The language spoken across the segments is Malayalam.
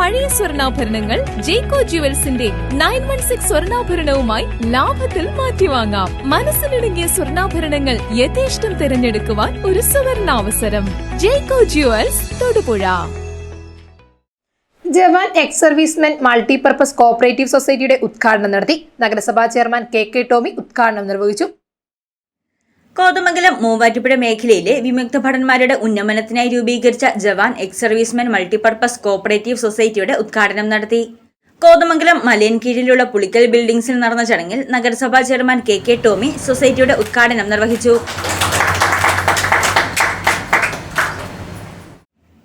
പഴയ സ്വർണാഭരണങ്ങൾ ജേക്കോ ജുവൽസിന്റെ നയൻ വൺ സിക്സ് സ്വർണാഭരണവുമായി ലാഭത്തിൽ മാറ്റിവാങ്ങാം. മനസ്സിലിടുങ്ങിയ സ്വർണാഭരണങ്ങൾ യഥേഷ്ടം തിരഞ്ഞെടുക്കുവാൻ ഒരു സുവർണാവസരം. Jeco jewels Thodupuzha. Jawan ex servicemen multipurpose cooperative സൊസൈറ്റിയുടെ ഉദ്ഘാടനം നടത്തി. നഗരസഭാ ചെയർമാൻ കെ കെ ടോമി ഉദ്ഘാടനം നിർവഹിച്ചു. കോതമംഗലം മൂവാറ്റുപുഴ മേഖലയിലെ വിമുക്ത ഭടന്മാരുടെ ഉന്നമനത്തിനായി രൂപീകരിച്ച Jawan ex servicemen multipurpose cooperative സൊസൈറ്റിയുടെ ഉദ്ഘാടനം നടത്തി. കോതമംഗലം മലയൻ കീഴിലുള്ള പുളിക്കൽ ബിൽഡിംഗ്സിൽ നടന്ന ചടങ്ങിൽ നഗരസഭാ ചെയർമാൻ കെ കെ ടോമി സൊസൈറ്റിയുടെ ഉദ്ഘാടനം നിർവഹിച്ചു.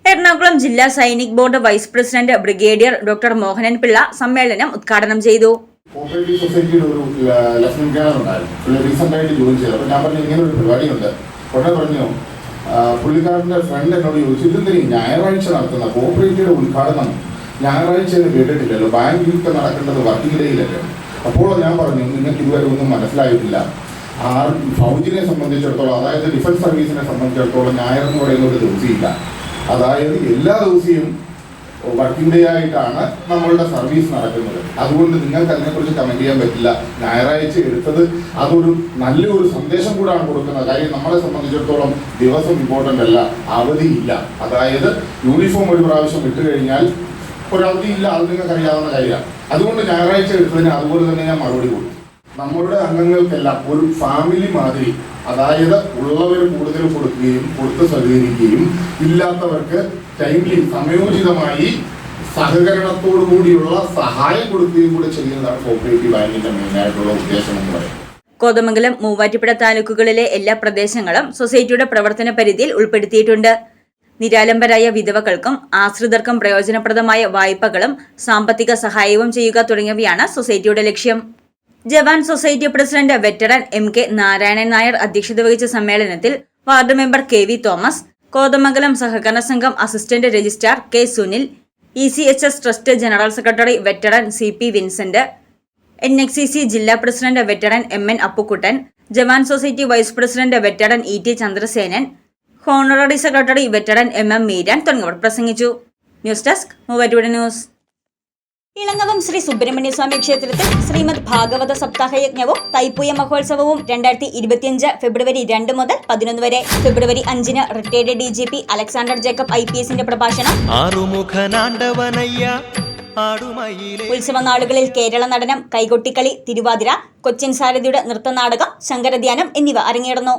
എറണാകുളം ജില്ലാ Sainik board vice president brigadier doctor Mohanan Pillai സമ്മേളനം ഉദ്ഘാടനം ചെയ്തു. കോപ്പറേറ്റീവ് സൊസൈറ്റിയുടെ ഒരു ലഫ്റ്റനന്റ് കേണൽ ഉണ്ടായിരുന്നു. പുള്ളി റീസെന്റ് ആയിട്ട് ജോയിൻ ചെയ്തത് അപ്പോൾ ഞാൻ പറഞ്ഞു ഇങ്ങനെ ഒരു പരിപാടിയുണ്ട്. ഉടനെ പറഞ്ഞു പുള്ളിക്കാരന്റെ ഫ്രണ്ട് എന്നോട് ചോദിച്ചു ഇതെന്തിനീ ഞായറാഴ്ച നടത്തുന്ന കോപ്പറേറ്റീവ് ഉദ്ഘാടനം ഞായറാഴ്ച എന്ന് കേട്ടിട്ടില്ലല്ലോ. ബാങ്ക് ബാങ്കിലൊക്കെ നടക്കേണ്ടത് വർക്കിംഗ് ഡേയിലല്ലേ അപ്പോൾ ഞാൻ പറഞ്ഞു നിങ്ങൾക്ക് ഇതുവരെ ഒന്നും മനസ്സിലായിട്ടില്ല. ആ ഫൗജിനെ സംബന്ധിച്ചിടത്തോളം അതായത് ഡിഫൻസ് സർവീസിനെ സംബന്ധിച്ചിടത്തോളം ഞായർ എന്ന് പറയുന്ന ഒരു ദിവസമില്ല. അതായത് എല്ലാ ദിവസവും വർക്കിംഗ് ഡേ ആയിട്ടാണ് നമ്മളുടെ സർവീസ് നടക്കുന്നത്. അതുകൊണ്ട് നിങ്ങൾക്ക് അതിനെക്കുറിച്ച് കമന്റ് ചെയ്യാൻ പറ്റില്ല. ഞായറാഴ്ച എടുത്തത് അതൊരു നല്ലൊരു സന്ദേശം കൂടാണ് കൊടുക്കുന്നത്. കാര്യം നമ്മളെ സംബന്ധിച്ചിടത്തോളം ദിവസം ഇമ്പോർട്ടന്റ് അല്ല അവധിയില്ല അതായത് യൂണിഫോം ഒരു പ്രാവശ്യം ഇട്ട് കഴിഞ്ഞാൽ ഒരു അവധിയില്ല അത് നിങ്ങൾക്ക് അറിയാവുന്ന കാര്യമാണ്. അതുകൊണ്ട് ഞായറാഴ്ച എടുത്തതിന് അതുപോലെ തന്നെ ഞാൻ മറുപടി കൊടുത്തു നമ്മളുടെ അംഗങ്ങൾക്കെല്ലാം ഒരു ഫാമിലി മാതിരി അതായത് ഉള്ളവർ കൂടുതൽ കൊടുക്കുകയും കൊടുത്ത് സഹകരിക്കുകയും ഇല്ലാത്തവർക്ക് ടൈംലി സമയോചിതമായി സഹകരണത്തോടു കൂടിയുള്ള സഹായം കൊടുക്കുകയും കൂടെ ചെയ്യുന്നതാണ് കോപ്പറേറ്റീവ് ബാങ്കിന്റെ മെയിനായിട്ടുള്ള ഉദ്ദേശം എന്ന് പറയുന്നത്. കോതമംഗലം മൂവാറ്റുപുഴ താലൂക്കുകളിലെ എല്ലാ പ്രദേശങ്ങളും സൊസൈറ്റിയുടെ പ്രവർത്തന പരിധിയിൽ ഉൾപ്പെടുത്തിയിട്ടുണ്ട്. നിരാലംബരായ വിധവകൾക്കും ആശ്രിതർക്കും പ്രയോജനപ്രദമായ വായ്പകളും സാമ്പത്തിക സഹായവും ചെയ്യുക തുടങ്ങിയവയാണ് സൊസൈറ്റിയുടെ ലക്ഷ്യം. Jawan society president veteran M K Narayanan Nair അധ്യക്ഷത വഹിച്ച സമ്മേളനത്തിൽ ward member K V Thomas Kothamangalam സഹകരണ സംഘം assistant registrar K Sunil E C H S trust general secretary veteran C P Vincent N X C ജില്ലാ president veteran M N Appukuttan Jawan society vice president veteran E T Chandrasenan honorary secretary veteran M M Meeran തുടങ്ങിയവർ പ്രസംഗിച്ചു. News desk Muvattupuzha news. Elangavam Shri Subrahmanya Swami ക്ഷേത്രത്തിൽ ശ്രീമദ് ഭാഗവത സപ്താഹ യജ്ഞവും തൈപ്പൂയ മഹോത്സവവും രണ്ടായിരത്തി ഇരുപത്തിയഞ്ച് ഫെബ്രുവരി രണ്ട് മുതൽ പതിനൊന്ന് വരെ. ഫെബ്രുവരി അഞ്ചിന് retired D G P Alexander Jacob I P എസിന്റെ പ്രഭാഷണം. ഉത്സവ നാളുകളിൽ കേരള നടനം കൈകൊട്ടിക്കളി തിരുവാതിര കൊച്ചിൻ സാരഥിയുടെ നൃത്തനാടകം ശങ്കരധ്യാനം എന്നിവ അരങ്ങേറുന്നു.